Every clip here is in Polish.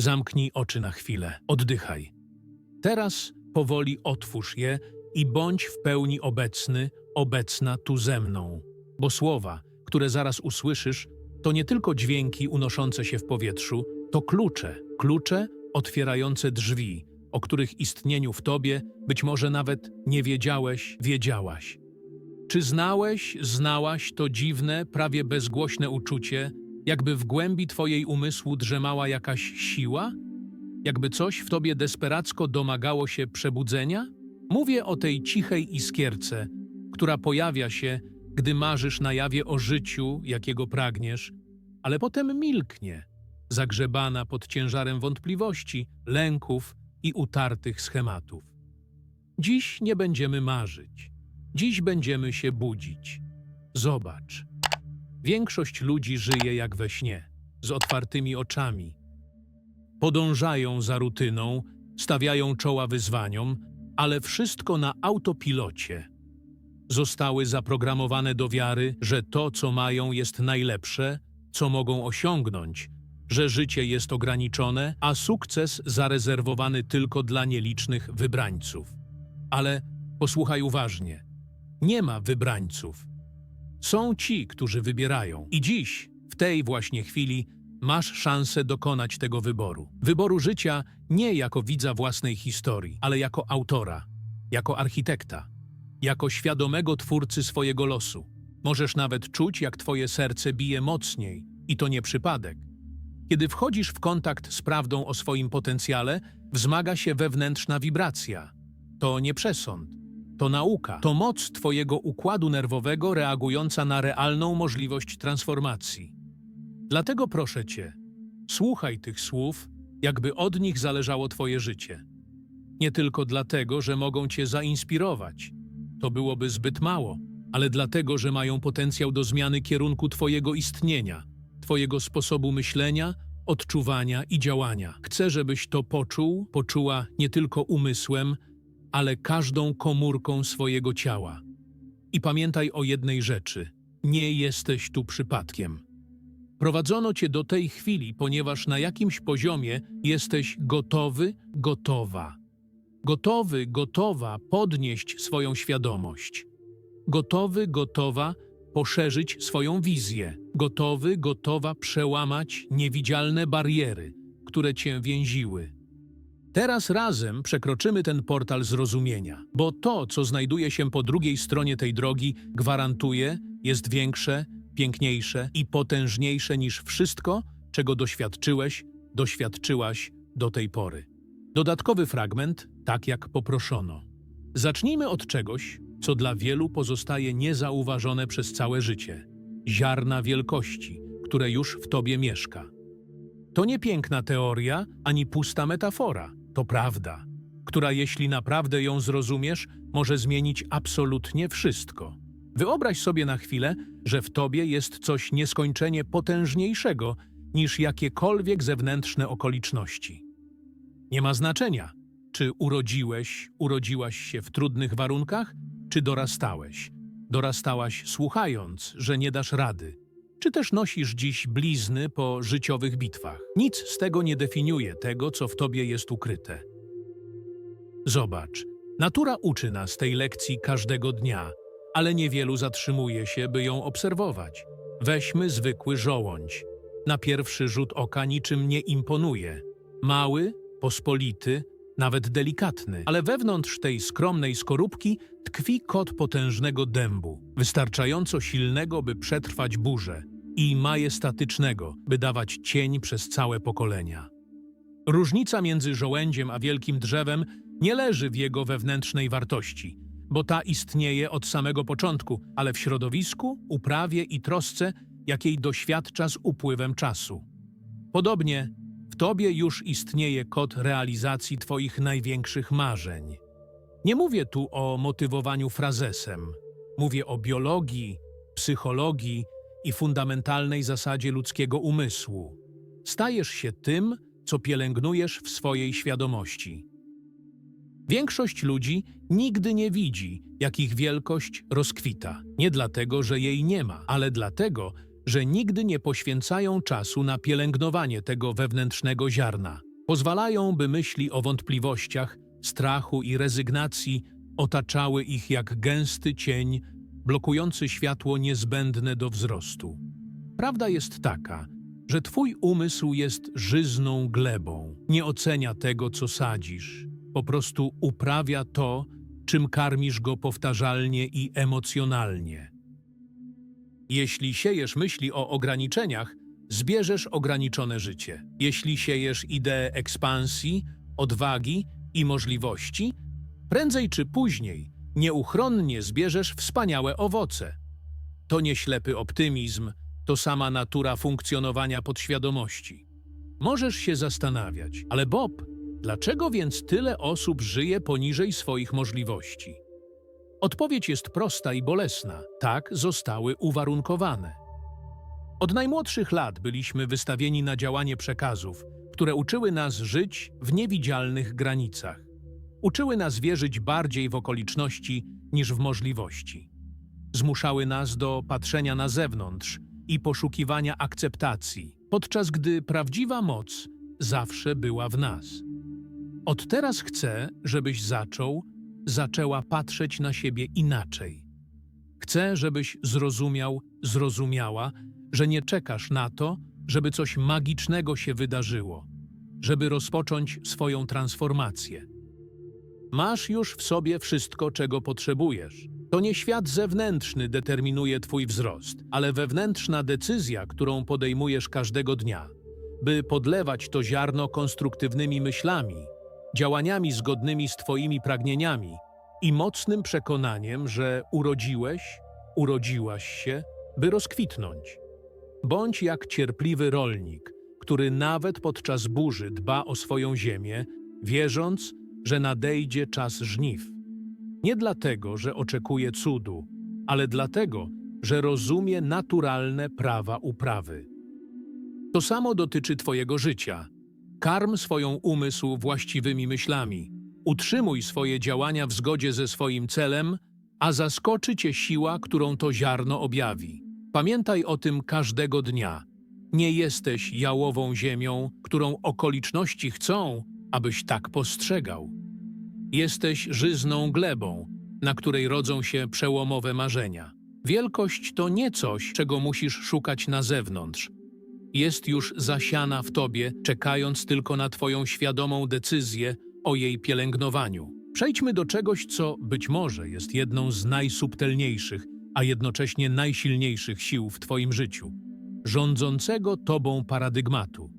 Zamknij oczy na chwilę, oddychaj. Teraz powoli otwórz je i bądź w pełni obecny, obecna tu ze mną. Bo słowa, które zaraz usłyszysz, to nie tylko dźwięki unoszące się w powietrzu, to klucze, klucze otwierające drzwi, o których istnieniu w tobie być może nawet nie wiedziałeś, wiedziałaś. Czy znałeś, znałaś to dziwne, prawie bezgłośne uczucie, jakby w głębi twojej umysłu drzemała jakaś siła? Jakby coś w tobie desperacko domagało się przebudzenia? Mówię o tej cichej iskierce, która pojawia się, gdy marzysz na jawie o życiu, jakiego pragniesz, ale potem milknie, zagrzebana pod ciężarem wątpliwości, lęków i utartych schematów. Dziś nie będziemy marzyć. Dziś będziemy się budzić. Zobacz. Większość ludzi żyje jak we śnie, z otwartymi oczami. Podążają za rutyną, stawiają czoła wyzwaniom, ale wszystko na autopilocie. Zostały zaprogramowane do wiary, że to, co mają, jest najlepsze, co mogą osiągnąć, że życie jest ograniczone, a sukces zarezerwowany tylko dla nielicznych wybrańców. Ale posłuchaj uważnie. Nie ma wybrańców. Są ci, którzy wybierają. I dziś, w tej właśnie chwili, masz szansę dokonać tego wyboru. Wyboru życia nie jako widza własnej historii, ale jako autora, jako architekta, jako świadomego twórcy swojego losu. Możesz nawet czuć, jak twoje serce bije mocniej, i to nie przypadek. Kiedy wchodzisz w kontakt z prawdą o swoim potencjale, wzmaga się wewnętrzna wibracja. To nie przesąd, to nauka, to moc Twojego układu nerwowego reagująca na realną możliwość transformacji. Dlatego proszę Cię, słuchaj tych słów, jakby od nich zależało Twoje życie. Nie tylko dlatego, że mogą Cię zainspirować, to byłoby zbyt mało, ale dlatego, że mają potencjał do zmiany kierunku Twojego istnienia, Twojego sposobu myślenia, odczuwania i działania. Chcę, żebyś to poczuł, poczuła nie tylko umysłem, ale każdą komórką swojego ciała. I pamiętaj o jednej rzeczy: nie jesteś tu przypadkiem. Prowadzono cię do tej chwili, ponieważ na jakimś poziomie jesteś gotowy, gotowa. Gotowy, gotowa podnieść swoją świadomość. Gotowy, gotowa poszerzyć swoją wizję. Gotowy, gotowa przełamać niewidzialne bariery, które cię więziły. Teraz razem przekroczymy ten portal zrozumienia, bo to, co znajduje się po drugiej stronie tej drogi, gwarantuje, jest większe, piękniejsze i potężniejsze niż wszystko, czego doświadczyłeś, doświadczyłaś do tej pory. Dodatkowy fragment, tak jak poproszono. Zacznijmy od czegoś, co dla wielu pozostaje niezauważone przez całe życie ziarna wielkości, które już w tobie mieszka. To nie piękna teoria ani pusta metafora, to prawda, która jeśli naprawdę ją zrozumiesz, może zmienić absolutnie wszystko. Wyobraź sobie na chwilę, że w tobie jest coś nieskończenie potężniejszego niż jakiekolwiek zewnętrzne okoliczności. Nie ma znaczenia, czy urodziłeś, urodziłaś się w trudnych warunkach, czy dorastałeś. Dorastałaś słuchając, że nie dasz rady, czy też nosisz dziś blizny po życiowych bitwach. Nic z tego nie definiuje tego, co w tobie jest ukryte. Zobacz, natura uczy nas tej lekcji każdego dnia, ale niewielu zatrzymuje się, by ją obserwować. Weźmy zwykły żołądź. Na pierwszy rzut oka niczym nie imponuje. Mały, pospolity, nawet delikatny, ale wewnątrz tej skromnej skorupki tkwi kod potężnego dębu, wystarczająco silnego, by przetrwać burzę i majestatycznego, by dawać cień przez całe pokolenia. Różnica między żołędziem a wielkim drzewem nie leży w jego wewnętrznej wartości, bo ta istnieje od samego początku, ale w środowisku, uprawie i trosce, jakiej doświadcza z upływem czasu. Podobnie w tobie już istnieje kod realizacji twoich największych marzeń. Nie mówię tu o motywowaniu frazesem. Mówię o biologii, psychologii i fundamentalnej zasadzie ludzkiego umysłu. Stajesz się tym, co pielęgnujesz w swojej świadomości. Większość ludzi nigdy nie widzi, jak ich wielkość rozkwita. Nie dlatego, że jej nie ma, ale dlatego, że nigdy nie poświęcają czasu na pielęgnowanie tego wewnętrznego ziarna. Pozwalają, by myśli o wątpliwościach, strachu i rezygnacji otaczały ich jak gęsty cień, blokujący światło niezbędne do wzrostu. Prawda jest taka, że twój umysł jest żyzną glebą. Nie ocenia tego, co sadzisz. Po prostu uprawia to, czym karmisz go powtarzalnie i emocjonalnie. Jeśli siejesz myśli o ograniczeniach, zbierzesz ograniczone życie. Jeśli siejesz ideę ekspansji, odwagi i możliwości, prędzej czy później nieuchronnie zbierzesz wspaniałe owoce. To nie ślepy optymizm, to sama natura funkcjonowania podświadomości. Możesz się zastanawiać, ale Bob, dlaczego więc tyle osób żyje poniżej swoich możliwości? Odpowiedź jest prosta i bolesna. Tak zostały uwarunkowane. Od najmłodszych lat byliśmy wystawieni na działanie przekazów, które uczyły nas żyć w niewidzialnych granicach. Uczyły nas wierzyć bardziej w okoliczności niż w możliwości. Zmuszały nas do patrzenia na zewnątrz i poszukiwania akceptacji, podczas gdy prawdziwa moc zawsze była w nas. Od teraz chcę, żebyś zaczął, zaczęła patrzeć na siebie inaczej. Chcę, żebyś zrozumiał, zrozumiała, że nie czekasz na to, żeby coś magicznego się wydarzyło, żeby rozpocząć swoją transformację. Masz już w sobie wszystko, czego potrzebujesz. To nie świat zewnętrzny determinuje Twój wzrost, ale wewnętrzna decyzja, którą podejmujesz każdego dnia, by podlewać to ziarno konstruktywnymi myślami, działaniami zgodnymi z Twoimi pragnieniami i mocnym przekonaniem, że urodziłeś, urodziłaś się, by rozkwitnąć. Bądź jak cierpliwy rolnik, który nawet podczas burzy dba o swoją ziemię, wierząc, że nadejdzie czas żniw. Nie dlatego, że oczekuje cudu, ale dlatego, że rozumie naturalne prawa uprawy. To samo dotyczy Twojego życia. Karm swoją umysł właściwymi myślami. Utrzymuj swoje działania w zgodzie ze swoim celem, a zaskoczy Cię siła, którą to ziarno objawi. Pamiętaj o tym każdego dnia. Nie jesteś jałową ziemią, którą okoliczności chcą, abyś tak postrzegał. Jesteś żyzną glebą, na której rodzą się przełomowe marzenia. Wielkość to nie coś, czego musisz szukać na zewnątrz. Jest już zasiana w tobie, czekając tylko na twoją świadomą decyzję o jej pielęgnowaniu. Przejdźmy do czegoś, co być może jest jedną z najsubtelniejszych, a jednocześnie najsilniejszych sił w twoim życiu rządzącego tobą paradygmatu.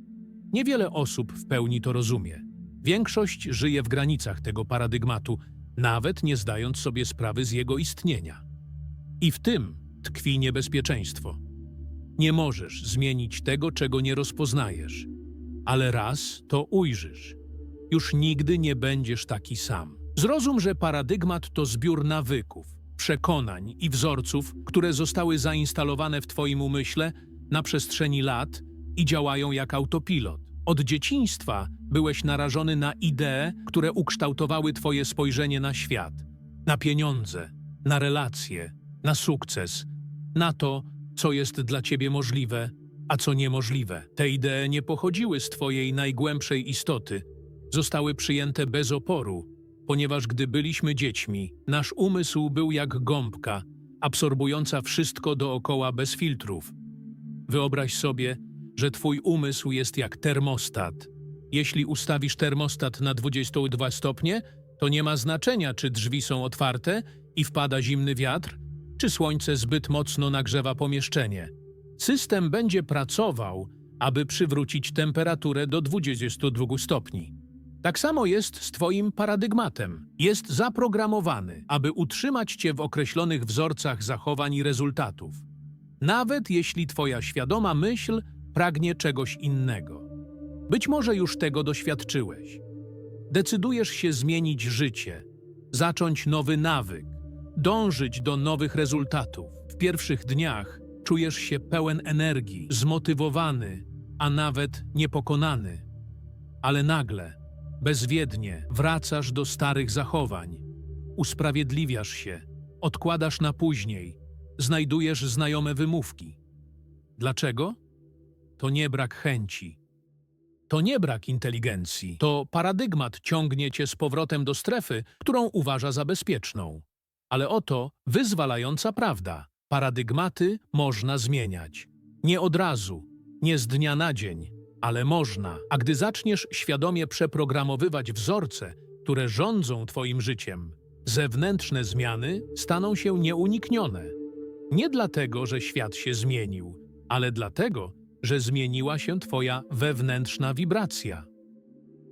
Niewiele osób w pełni to rozumie. Większość żyje w granicach tego paradygmatu, nawet nie zdając sobie sprawy z jego istnienia. I w tym tkwi niebezpieczeństwo. Nie możesz zmienić tego, czego nie rozpoznajesz, ale raz to ujrzysz. Już nigdy nie będziesz taki sam. Zrozum, że paradygmat to zbiór nawyków, przekonań i wzorców, które zostały zainstalowane w Twoim umyśle na przestrzeni lat i działają jak autopilot. Od dzieciństwa byłeś narażony na idee, które ukształtowały Twoje spojrzenie na świat, na pieniądze, na relacje, na sukces, na to, co jest dla Ciebie możliwe, a co niemożliwe. Te idee nie pochodziły z Twojej najgłębszej istoty, zostały przyjęte bez oporu, ponieważ gdy byliśmy dziećmi, nasz umysł był jak gąbka, absorbująca wszystko dookoła bez filtrów. Wyobraź sobie, że twój umysł jest jak termostat. Jeśli ustawisz termostat na 22 stopnie, to nie ma znaczenia, czy drzwi są otwarte i wpada zimny wiatr, czy słońce zbyt mocno nagrzewa pomieszczenie. System będzie pracował, aby przywrócić temperaturę do 22 stopni. Tak samo jest z Twoim paradygmatem. Jest zaprogramowany, aby utrzymać Cię w określonych wzorcach zachowań i rezultatów. Nawet jeśli Twoja świadoma myśl pragnie czegoś innego. Być może już tego doświadczyłeś. Decydujesz się zmienić życie, zacząć nowy nawyk, dążyć do nowych rezultatów. W pierwszych dniach czujesz się pełen energii, zmotywowany, a nawet niepokonany. Ale nagle, bezwiednie, wracasz do starych zachowań. Usprawiedliwiasz się, odkładasz na później, znajdujesz znajome wymówki. Dlaczego? To nie brak chęci. to nie brak inteligencji. To paradygmat ciągnie cię z powrotem do strefy, którą uważa za bezpieczną. Ale oto wyzwalająca prawda. Paradygmaty można zmieniać. Nie od razu, nie z dnia na dzień, ale można. A gdy zaczniesz świadomie przeprogramowywać wzorce, które rządzą twoim życiem, zewnętrzne zmiany staną się nieuniknione. Nie dlatego, że świat się zmienił, ale dlatego, że zmieniła się twoja wewnętrzna wibracja.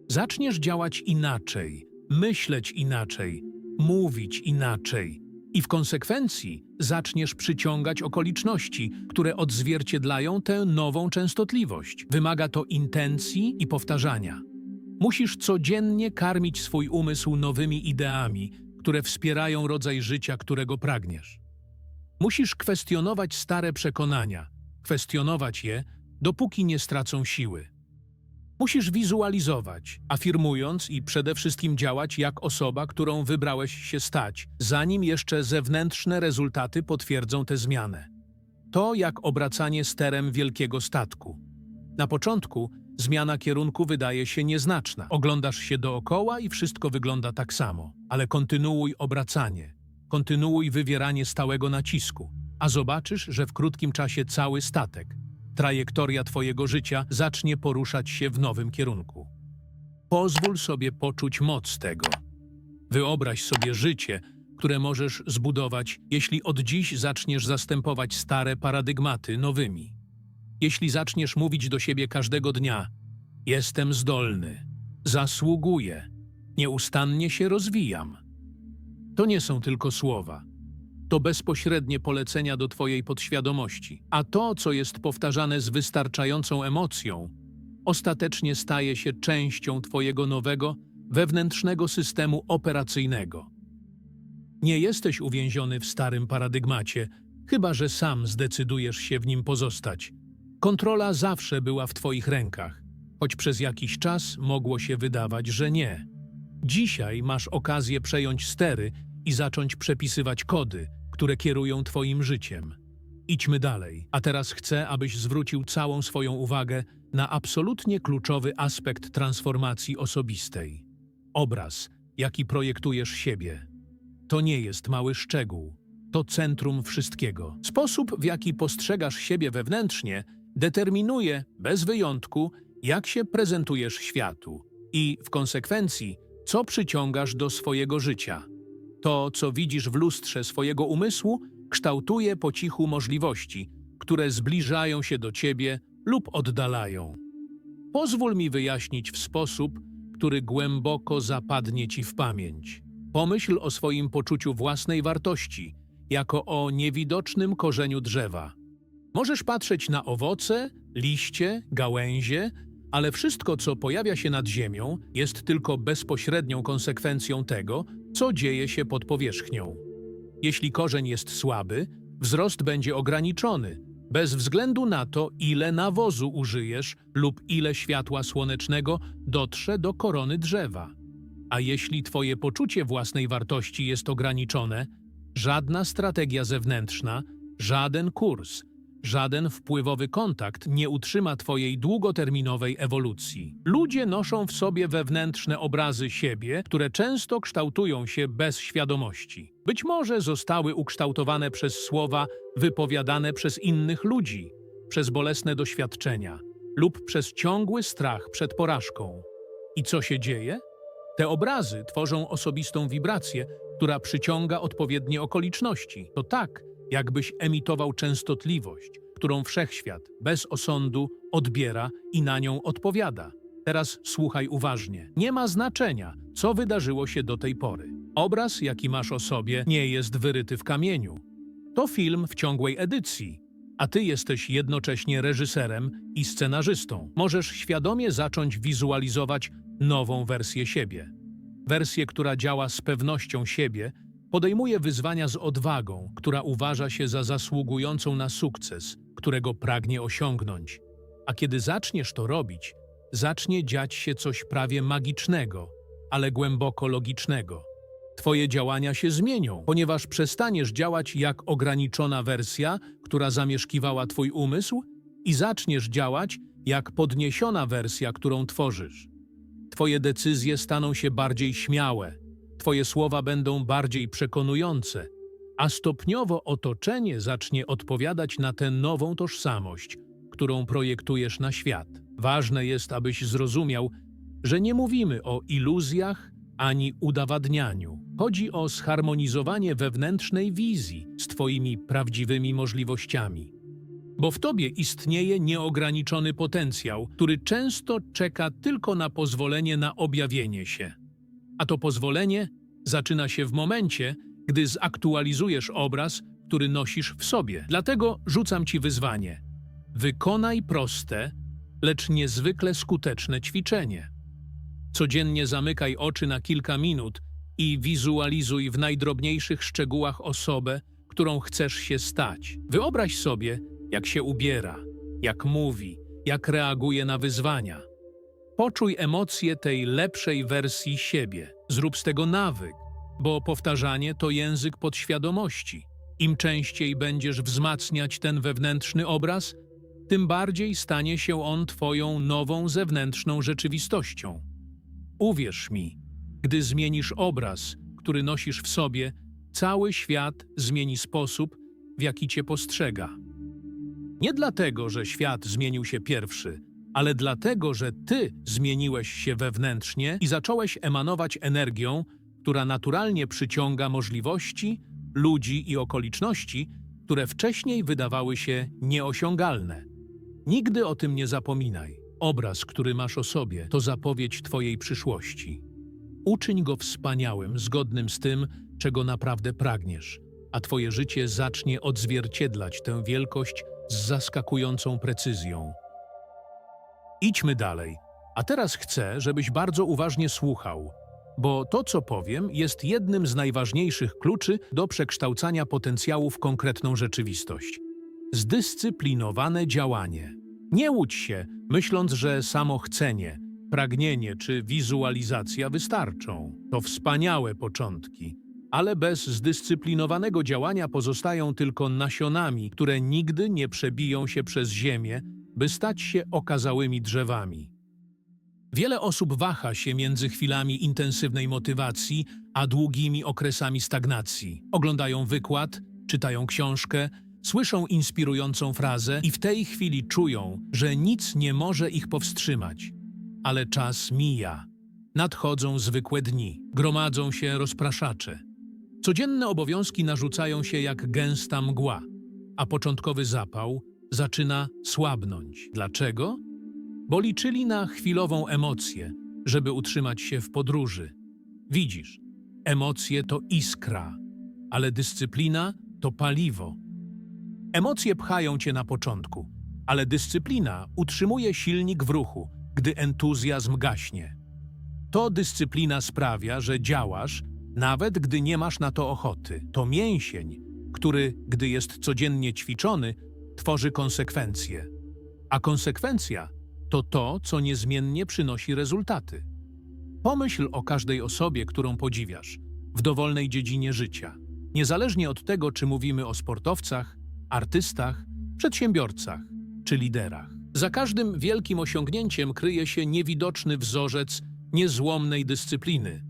Zaczniesz działać inaczej, myśleć inaczej, mówić inaczej i w konsekwencji zaczniesz przyciągać okoliczności, które odzwierciedlają tę nową częstotliwość. Wymaga to intencji i powtarzania. Musisz codziennie karmić swój umysł nowymi ideami, które wspierają rodzaj życia, którego pragniesz. Musisz kwestionować stare przekonania, kwestionować je, dopóki nie stracą siły. Musisz wizualizować, afirmując i przede wszystkim działać jak osoba, którą wybrałeś się stać, zanim jeszcze zewnętrzne rezultaty potwierdzą tę zmianę. To jak obracanie sterem wielkiego statku. Na początku zmiana kierunku wydaje się nieznaczna. Oglądasz się dookoła i wszystko wygląda tak samo, ale kontynuuj obracanie, kontynuuj wywieranie stałego nacisku, a zobaczysz, że w krótkim czasie cały statek, trajektoria Twojego życia zacznie poruszać się w nowym kierunku. Pozwól sobie poczuć moc tego. Wyobraź sobie życie, które możesz zbudować, jeśli od dziś zaczniesz zastępować stare paradygmaty nowymi. Jeśli zaczniesz mówić do siebie każdego dnia: Jestem zdolny, zasługuję, nieustannie się rozwijam. To nie są tylko słowa. To bezpośrednie polecenia do Twojej podświadomości, a to, co jest powtarzane z wystarczającą emocją, ostatecznie staje się częścią Twojego nowego, wewnętrznego systemu operacyjnego. Nie jesteś uwięziony w starym paradygmacie, chyba że sam zdecydujesz się w nim pozostać. Kontrola zawsze była w Twoich rękach, choć przez jakiś czas mogło się wydawać, że nie. Dzisiaj masz okazję przejąć stery i zacząć przepisywać kody, które kierują Twoim życiem. Idźmy dalej, a teraz chcę, abyś zwrócił całą swoją uwagę na absolutnie kluczowy aspekt transformacji osobistej. Obraz, jaki projektujesz siebie. To nie jest mały szczegół, to centrum wszystkiego. Sposób, w jaki postrzegasz siebie wewnętrznie, determinuje, bez wyjątku, jak się prezentujesz światu i, w konsekwencji, co przyciągasz do swojego życia. To, co widzisz w lustrze swojego umysłu, kształtuje po cichu możliwości, które zbliżają się do ciebie lub oddalają. Pozwól mi wyjaśnić w sposób, który głęboko zapadnie ci w pamięć. Pomyśl o swoim poczuciu własnej wartości, jako o niewidocznym korzeniu drzewa. Możesz patrzeć na owoce, liście, gałęzie, ale wszystko, co pojawia się nad ziemią, jest tylko bezpośrednią konsekwencją tego, co dzieje się pod powierzchnią. Jeśli korzeń jest słaby, wzrost będzie ograniczony, bez względu na to, ile nawozu użyjesz lub ile światła słonecznego dotrze do korony drzewa. A jeśli Twoje poczucie własnej wartości jest ograniczone, żadna strategia zewnętrzna, żaden kurs, żaden wpływowy kontakt nie utrzyma Twojej długoterminowej ewolucji. Ludzie noszą w sobie wewnętrzne obrazy siebie, które często kształtują się bez świadomości. Być może zostały ukształtowane przez słowa wypowiadane przez innych ludzi, przez bolesne doświadczenia lub przez ciągły strach przed porażką. I co się dzieje? Te obrazy tworzą osobistą wibrację, która przyciąga odpowiednie okoliczności. To tak, jakbyś emitował częstotliwość, którą wszechświat bez osądu odbiera i na nią odpowiada. Teraz słuchaj uważnie. Nie ma znaczenia, co wydarzyło się do tej pory. Obraz, jaki masz o sobie, nie jest wyryty w kamieniu. To film w ciągłej edycji, a ty jesteś jednocześnie reżyserem i scenarzystą. Możesz świadomie zacząć wizualizować nową wersję siebie. Wersję, która działa z pewnością siebie, podejmuje wyzwania z odwagą, która uważa się za zasługującą na sukces, którego pragnie osiągnąć. A kiedy zaczniesz to robić, zacznie dziać się coś prawie magicznego, ale głęboko logicznego. Twoje działania się zmienią, ponieważ przestaniesz działać jak ograniczona wersja, która zamieszkiwała Twój umysł, i zaczniesz działać jak podniesiona wersja, którą tworzysz. Twoje decyzje staną się bardziej śmiałe, Twoje słowa będą bardziej przekonujące, a stopniowo otoczenie zacznie odpowiadać na tę nową tożsamość, którą projektujesz na świat. Ważne jest, abyś zrozumiał, że nie mówimy o iluzjach ani udowadnianiu. Chodzi o zharmonizowanie wewnętrznej wizji z Twoimi prawdziwymi możliwościami. Bo w Tobie istnieje nieograniczony potencjał, który często czeka tylko na pozwolenie na objawienie się. A to pozwolenie zaczyna się w momencie, gdy zaktualizujesz obraz, który nosisz w sobie. Dlatego rzucam Ci wyzwanie. Wykonaj proste, lecz niezwykle skuteczne ćwiczenie. Codziennie zamykaj oczy na kilka minut i wizualizuj w najdrobniejszych szczegółach osobę, którą chcesz się stać. Wyobraź sobie, jak się ubiera, jak mówi, jak reaguje na wyzwania. Poczuj emocje tej lepszej wersji siebie. Zrób z tego nawyk, bo powtarzanie to język podświadomości. Im częściej będziesz wzmacniać ten wewnętrzny obraz, tym bardziej stanie się on Twoją nową zewnętrzną rzeczywistością. Uwierz mi, gdy zmienisz obraz, który nosisz w sobie, cały świat zmieni sposób, w jaki Cię postrzega. Nie dlatego, że świat zmienił się pierwszy, ale dlatego, że Ty zmieniłeś się wewnętrznie i zacząłeś emanować energią, która naturalnie przyciąga możliwości, ludzi i okoliczności, które wcześniej wydawały się nieosiągalne. Nigdy o tym nie zapominaj. Obraz, który masz o sobie, to zapowiedź Twojej przyszłości. Uczyń go wspaniałym, zgodnym z tym, czego naprawdę pragniesz, a Twoje życie zacznie odzwierciedlać tę wielkość z zaskakującą precyzją. Idźmy dalej, a teraz chcę, żebyś bardzo uważnie słuchał, bo to, co powiem, jest jednym z najważniejszych kluczy do przekształcania potencjału w konkretną rzeczywistość. Zdyscyplinowane działanie. Nie łudź się, myśląc, że samo chcenie, pragnienie czy wizualizacja wystarczą. To wspaniałe początki, ale bez zdyscyplinowanego działania pozostają tylko nasionami, które nigdy nie przebiją się przez ziemię, by stać się okazałymi drzewami. Wiele osób waha się między chwilami intensywnej motywacji a długimi okresami stagnacji. Oglądają wykład, czytają książkę, słyszą inspirującą frazę i w tej chwili czują, że nic nie może ich powstrzymać. Ale czas mija. Nadchodzą zwykłe dni, gromadzą się rozpraszacze. Codzienne obowiązki narzucają się jak gęsta mgła, a początkowy zapał zaczyna słabnąć. Dlaczego? Bo liczyli na chwilową emocję, żeby utrzymać się w podróży. Widzisz, emocje to iskra, ale dyscyplina to paliwo. Emocje pchają cię na początku, ale dyscyplina utrzymuje silnik w ruchu, gdy entuzjazm gaśnie. To dyscyplina sprawia, że działasz, nawet gdy nie masz na to ochoty. To mięsień, który, gdy jest codziennie ćwiczony, tworzy konsekwencje. A konsekwencja to to, co niezmiennie przynosi rezultaty. Pomyśl o każdej osobie, którą podziwiasz, w dowolnej dziedzinie życia. Niezależnie od tego, czy mówimy o sportowcach, artystach, przedsiębiorcach czy liderach. Za każdym wielkim osiągnięciem kryje się niewidoczny wzorzec niezłomnej dyscypliny.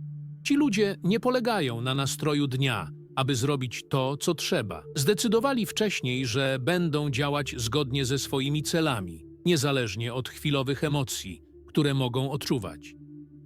Ci ludzie nie polegają na nastroju dnia, aby zrobić to, co trzeba. Zdecydowali wcześniej, że będą działać zgodnie ze swoimi celami, niezależnie od chwilowych emocji, które mogą odczuwać.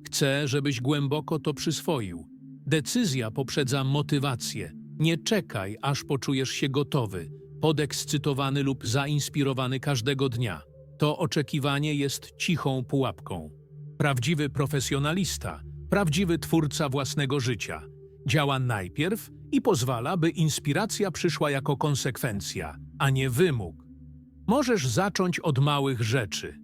Chcę, żebyś głęboko to przyswoił. Decyzja poprzedza motywację. Nie czekaj, aż poczujesz się gotowy, podekscytowany lub zainspirowany każdego dnia. To oczekiwanie jest cichą pułapką. Prawdziwy profesjonalista, prawdziwy twórca własnego życia, działa najpierw i pozwala, by inspiracja przyszła jako konsekwencja, a nie wymóg. Możesz zacząć od małych rzeczy.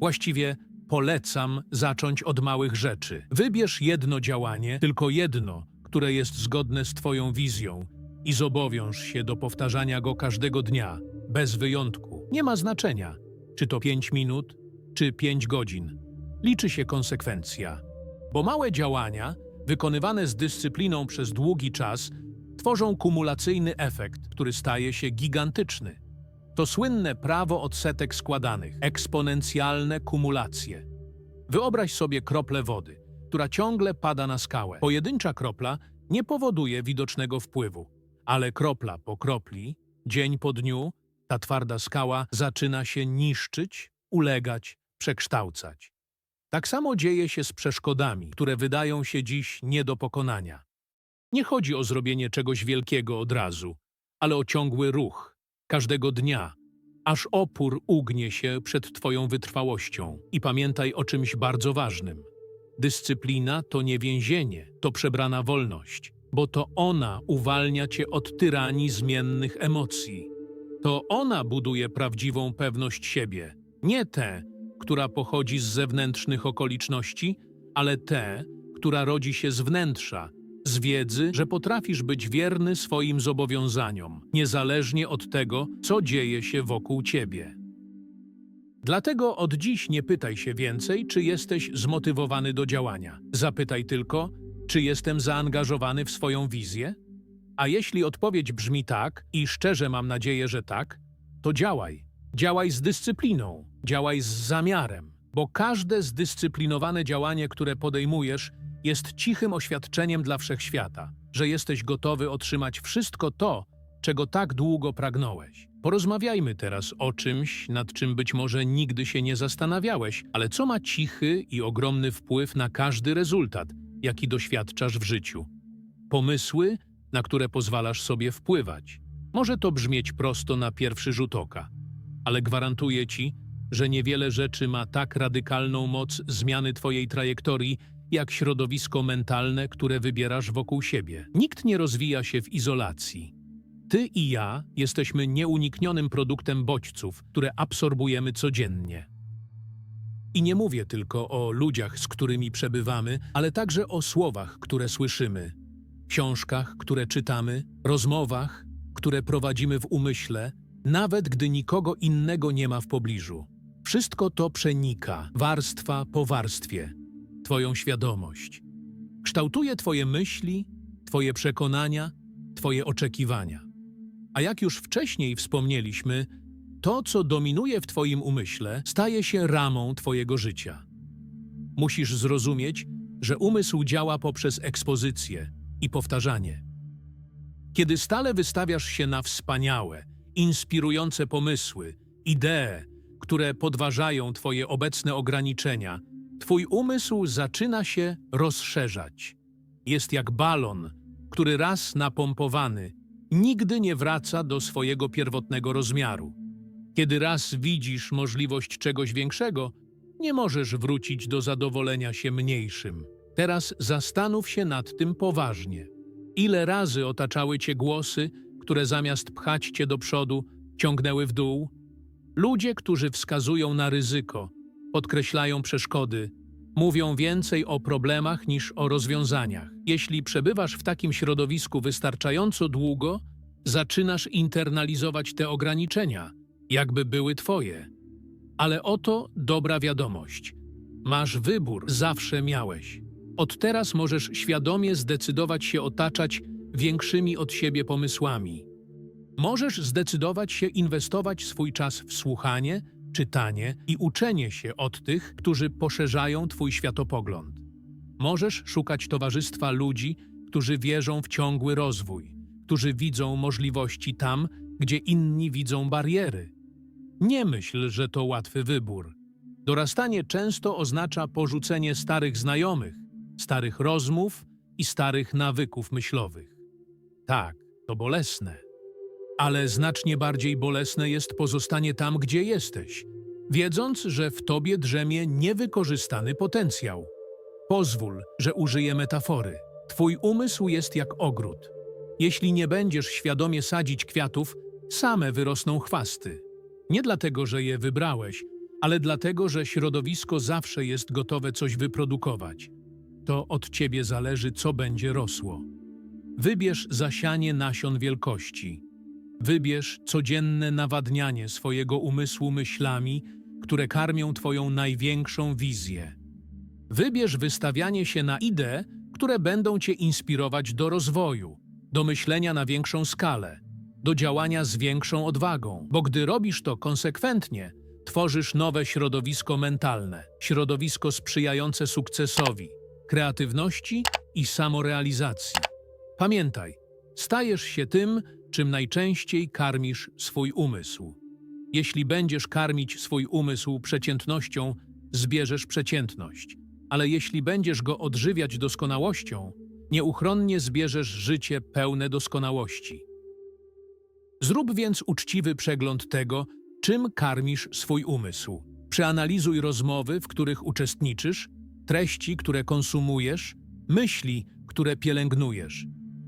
Właściwie polecam zacząć od małych rzeczy. Wybierz jedno działanie, tylko jedno, które jest zgodne z Twoją wizją i zobowiąż się do powtarzania go każdego dnia, bez wyjątku. Nie ma znaczenia, czy to 5 minut, czy 5 godzin. Liczy się konsekwencja. Bo małe działania, wykonywane z dyscypliną przez długi czas, tworzą kumulacyjny efekt, który staje się gigantyczny. To słynne prawo odsetek składanych, eksponencjalne kumulacje. Wyobraź sobie kroplę wody, która ciągle pada na skałę. Pojedyncza kropla nie powoduje widocznego wpływu, ale kropla po kropli, dzień po dniu, ta twarda skała zaczyna się niszczyć, ulegać, przekształcać. Tak samo dzieje się z przeszkodami, które wydają się dziś nie do pokonania. Nie chodzi o zrobienie czegoś wielkiego od razu, ale o ciągły ruch, każdego dnia, aż opór ugnie się przed Twoją wytrwałością. I pamiętaj o czymś bardzo ważnym. Dyscyplina to nie więzienie, to przebrana wolność, bo to ona uwalnia Cię od tyranii zmiennych emocji. To ona buduje prawdziwą pewność siebie, nie tę, która pochodzi z zewnętrznych okoliczności, ale tę, która rodzi się z wnętrza, z wiedzy, że potrafisz być wierny swoim zobowiązaniom, niezależnie od tego, co dzieje się wokół ciebie. Dlatego od dziś nie pytaj się więcej, czy jesteś zmotywowany do działania. Zapytaj tylko, czy jestem zaangażowany w swoją wizję? A jeśli odpowiedź brzmi tak, i szczerze mam nadzieję, że tak, to działaj. Działaj z dyscypliną, działaj z zamiarem, bo każde zdyscyplinowane działanie, które podejmujesz, jest cichym oświadczeniem dla wszechświata, że jesteś gotowy otrzymać wszystko to, czego tak długo pragnąłeś. Porozmawiajmy teraz o czymś, nad czym być może nigdy się nie zastanawiałeś, ale co ma cichy i ogromny wpływ na każdy rezultat, jaki doświadczasz w życiu. Pomysły, na które pozwalasz sobie wpływać. Może to brzmieć prosto na pierwszy rzut oka, ale gwarantuję ci, że niewiele rzeczy ma tak radykalną moc zmiany twojej trajektorii, jak środowisko mentalne, które wybierasz wokół siebie. Nikt nie rozwija się w izolacji. Ty i ja jesteśmy nieuniknionym produktem bodźców, które absorbujemy codziennie. I nie mówię tylko o ludziach, z którymi przebywamy, ale także o słowach, które słyszymy, książkach, które czytamy, rozmowach, które prowadzimy w umyśle, nawet gdy nikogo innego nie ma w pobliżu. Wszystko to przenika, warstwa po warstwie, Twoją świadomość. Kształtuje Twoje myśli, Twoje przekonania, Twoje oczekiwania. A jak już wcześniej wspomnieliśmy, to, co dominuje w Twoim umyśle, staje się ramą Twojego życia. Musisz zrozumieć, że umysł działa poprzez ekspozycję i powtarzanie. Kiedy stale wystawiasz się na wspaniałe, inspirujące pomysły, idee, które podważają Twoje obecne ograniczenia, Twój umysł zaczyna się rozszerzać. Jest jak balon, który raz napompowany nigdy nie wraca do swojego pierwotnego rozmiaru. Kiedy raz widzisz możliwość czegoś większego, nie możesz wrócić do zadowolenia się mniejszym. Teraz zastanów się nad tym poważnie. Ile razy otaczały cię głosy, które zamiast pchać cię do przodu, ciągnęły w dół? Ludzie, którzy wskazują na ryzyko, podkreślają przeszkody, mówią więcej o problemach niż o rozwiązaniach. Jeśli przebywasz w takim środowisku wystarczająco długo, zaczynasz internalizować te ograniczenia, jakby były twoje. Ale oto dobra wiadomość. Masz wybór, zawsze miałeś. Od teraz możesz świadomie zdecydować się otaczać większymi od siebie pomysłami. Możesz zdecydować się inwestować swój czas w słuchanie, czytanie i uczenie się od tych, którzy poszerzają Twój światopogląd. Możesz szukać towarzystwa ludzi, którzy wierzą w ciągły rozwój, którzy widzą możliwości tam, gdzie inni widzą bariery. Nie myśl, że to łatwy wybór. Dorastanie często oznacza porzucenie starych znajomych, starych rozmów i starych nawyków myślowych. Tak, to bolesne. Ale znacznie bardziej bolesne jest pozostanie tam, gdzie jesteś, wiedząc, że w tobie drzemie niewykorzystany potencjał. Pozwól, że użyję metafory. Twój umysł jest jak ogród. Jeśli nie będziesz świadomie sadzić kwiatów, same wyrosną chwasty. Nie dlatego, że je wybrałeś, ale dlatego, że środowisko zawsze jest gotowe coś wyprodukować. To od ciebie zależy, co będzie rosło. Wybierz zasianie nasion wielkości. Wybierz codzienne nawadnianie swojego umysłu myślami, które karmią Twoją największą wizję. Wybierz wystawianie się na idee, które będą Cię inspirować do rozwoju, do myślenia na większą skalę, do działania z większą odwagą, bo gdy robisz to konsekwentnie, tworzysz nowe środowisko mentalne, środowisko sprzyjające sukcesowi, kreatywności i samorealizacji. Pamiętaj, stajesz się tym, czym najczęściej karmisz swój umysł. Jeśli będziesz karmić swój umysł przeciętnością, zbierzesz przeciętność, ale jeśli będziesz go odżywiać doskonałością, nieuchronnie zbierzesz życie pełne doskonałości. Zrób więc uczciwy przegląd tego, czym karmisz swój umysł. Przeanalizuj rozmowy, w których uczestniczysz, treści, które konsumujesz, myśli, które pielęgnujesz.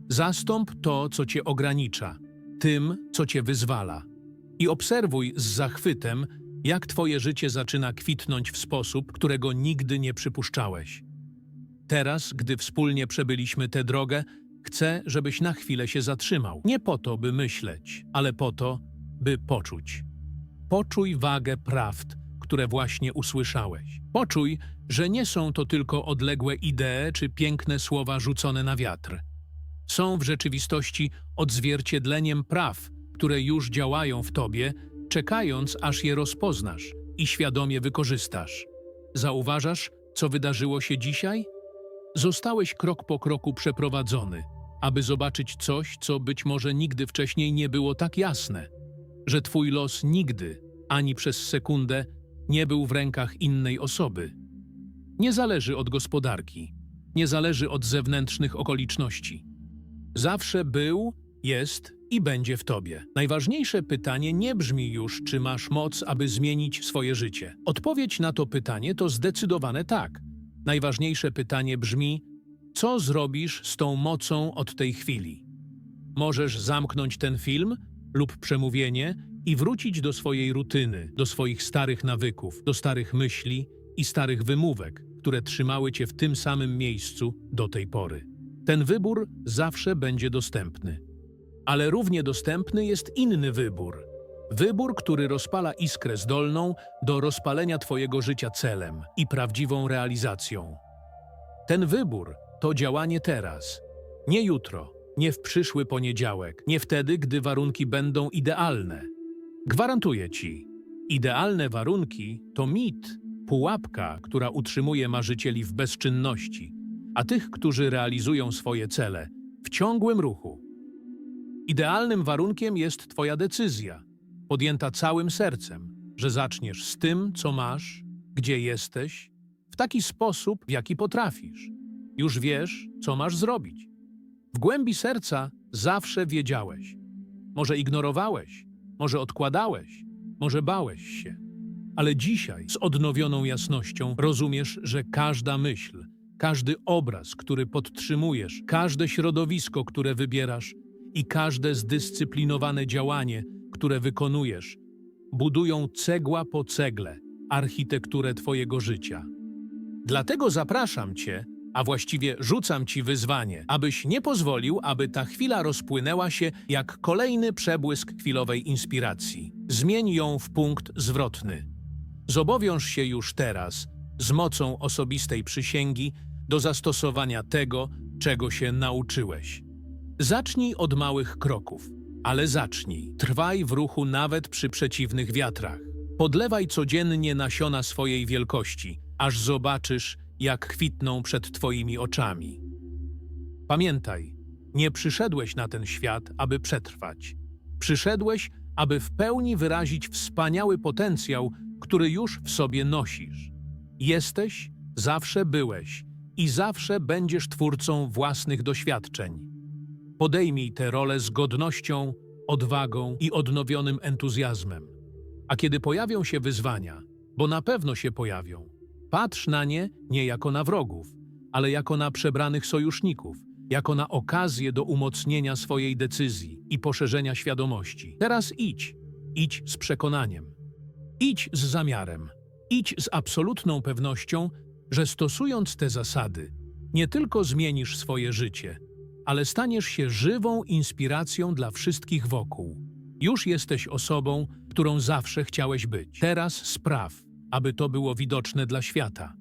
Zastąp to, co cię ogranicza, tym, co cię wyzwala. I obserwuj z zachwytem, jak twoje życie zaczyna kwitnąć w sposób, którego nigdy nie przypuszczałeś. Teraz, gdy wspólnie przebyliśmy tę drogę, chcę, żebyś na chwilę się zatrzymał. Nie po to, by myśleć, ale po to, by poczuć. Poczuj wagę prawd, które właśnie usłyszałeś. Poczuj, że nie są to tylko odległe idee czy piękne słowa rzucone na wiatr. Są w rzeczywistości odzwierciedleniem praw, które już działają w tobie, czekając, aż je rozpoznasz i świadomie wykorzystasz. Zauważasz, co wydarzyło się dzisiaj? Zostałeś krok po kroku przeprowadzony, aby zobaczyć coś, co być może nigdy wcześniej nie było tak jasne, że twój los nigdy, ani przez sekundę, nie był w rękach innej osoby. Nie zależy od gospodarki, nie zależy od zewnętrznych okoliczności. Zawsze był, jest i będzie w tobie. Najważniejsze pytanie nie brzmi już, czy masz moc, aby zmienić swoje życie. Odpowiedź na to pytanie to zdecydowane tak. Najważniejsze pytanie brzmi: co zrobisz z tą mocą od tej chwili? Możesz zamknąć ten film lub przemówienie i wrócić do swojej rutyny, do swoich starych nawyków, do starych myśli i starych wymówek, które trzymały cię w tym samym miejscu do tej pory. Ten wybór zawsze będzie dostępny. Ale równie dostępny jest inny wybór. Wybór, który rozpala iskrę zdolną do rozpalenia Twojego życia celem i prawdziwą realizacją. Ten wybór to działanie teraz, nie jutro, nie w przyszły poniedziałek, nie wtedy, gdy warunki będą idealne. Gwarantuję Ci, idealne warunki to mit, pułapka, która utrzymuje marzycieli w bezczynności, a tych, którzy realizują swoje cele, w ciągłym ruchu. Idealnym warunkiem jest Twoja decyzja, podjęta całym sercem, że zaczniesz z tym, co masz, gdzie jesteś, w taki sposób, w jaki potrafisz. Już wiesz, co masz zrobić. W głębi serca zawsze wiedziałeś. Może ignorowałeś, może odkładałeś, może bałeś się. Ale dzisiaj, z odnowioną jasnością, rozumiesz, że każda myśl, każdy obraz, który podtrzymujesz, każde środowisko, które wybierasz i każde zdyscyplinowane działanie, które wykonujesz, budują cegła po cegle architekturę Twojego życia. Dlatego zapraszam Cię, a właściwie rzucam Ci wyzwanie, abyś nie pozwolił, aby ta chwila rozpłynęła się jak kolejny przebłysk chwilowej inspiracji. Zmień ją w punkt zwrotny. Zobowiąż się już teraz, z mocą osobistej przysięgi, do zastosowania tego, czego się nauczyłeś. Zacznij od małych kroków, ale zacznij. Trwaj w ruchu nawet przy przeciwnych wiatrach. Podlewaj codziennie nasiona swojej wielkości, aż zobaczysz, jak kwitną przed Twoimi oczami. Pamiętaj, nie przyszedłeś na ten świat, aby przetrwać. Przyszedłeś, aby w pełni wyrazić wspaniały potencjał, który już w sobie nosisz. Jesteś, zawsze byłeś i zawsze będziesz twórcą własnych doświadczeń. Podejmij tę rolę z godnością, odwagą i odnowionym entuzjazmem. A kiedy pojawią się wyzwania, bo na pewno się pojawią, patrz na nie nie jako na wrogów, ale jako na przebranych sojuszników, jako na okazję do umocnienia swojej decyzji i poszerzenia świadomości. Teraz idź, idź z przekonaniem, idź z zamiarem, idź z absolutną pewnością, że stosując te zasady, nie tylko zmienisz swoje życie, ale staniesz się żywą inspiracją dla wszystkich wokół. Już jesteś osobą, którą zawsze chciałeś być. Teraz spraw, aby to było widoczne dla świata.